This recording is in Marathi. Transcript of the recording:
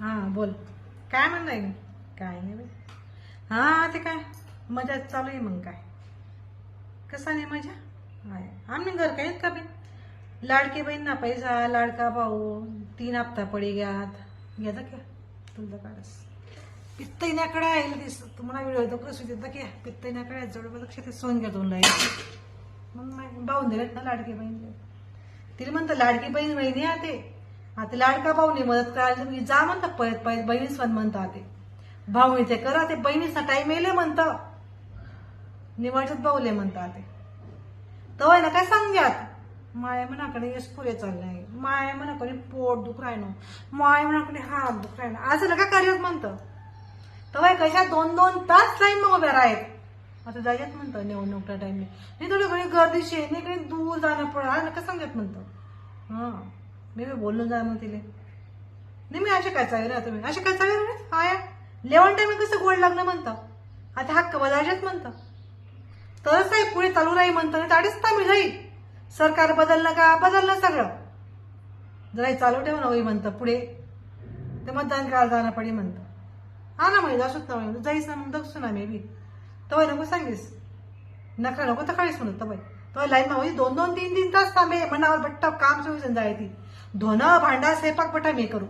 हा बोल. काय म्हणणं आहे काय नाही बाई. हा ते काय? मजा चालू आहे मग काय. कसा नाही मजा? आहे आम्ही घर काय का बी लाडकी बहीण ना पैसा लाडका भाऊ तीन हप्ता पडी गयात घेता क्या? तुझं काढस. पित्तैनाकडे आहे दिस तुम्हाला व्हिडिओ तो कसं देता क्या? पित्तैनाकडे आहे. जवळ लक्ष ते सोन घ्या दोन लाईन मग भाऊन दिलेत ना लाडकी बहीण. तिला म्हणतं लाडकी बहीण बहिणी आहे ते. आता लाडका भाऊनी मदत करायला तुम्ही जा म्हणता पळत पळत बहिणीस पण म्हणता ते. भाऊनी ते करा ते बहिणीचा टाईम येले म्हणतं. निवडत भाऊले म्हणता ते. तवय ना काय सांग्यात माया मनाकडे यश पुरे चाललंय. माया मनाकडे पोट दुख राहिनो माया मनाकडे हात दुख राहिनो असं काय करत म्हणतं? तवय कशा दोन दोन तास लाईन मग उभ्या राहत आता जायत म्हणतं निवडणुकच्या टाईमने नाही थोडी घरी गर्दीशी नाही कडे दूर जाणं पडा नका सांगत म्हणतं? हा. मी बी बोलून जा मग तिले. नाही मी असे काय चालेल तुम्ही? असे काय चालेल आया लेवण टाइम कसं गोड लागलं म्हणतं? आता हक्क बदलायचेच म्हणतं. तरच आहे पुढे चालू राही म्हणतं नाही तर अडीच तामी जाईल. सरकार बदललं का? बदललं सगळं. जरा चालू ठेव ना होई म्हणतं पुढे. ते मतदान करायला जाणं पडी म्हणतं. हा ना म्हणजे असोच ना म्हणतो जाईस ना मग दसू ना मे बी. तवय नको सांगीस नका नको तर काळीस म्हणत तवय तवय लाईन मा दोन दोन तीन तीन तास थांबे. मनावर बट्ट काम सुरू जाय ती. धुणं भांडा स्वयंपाक बटा मी करू.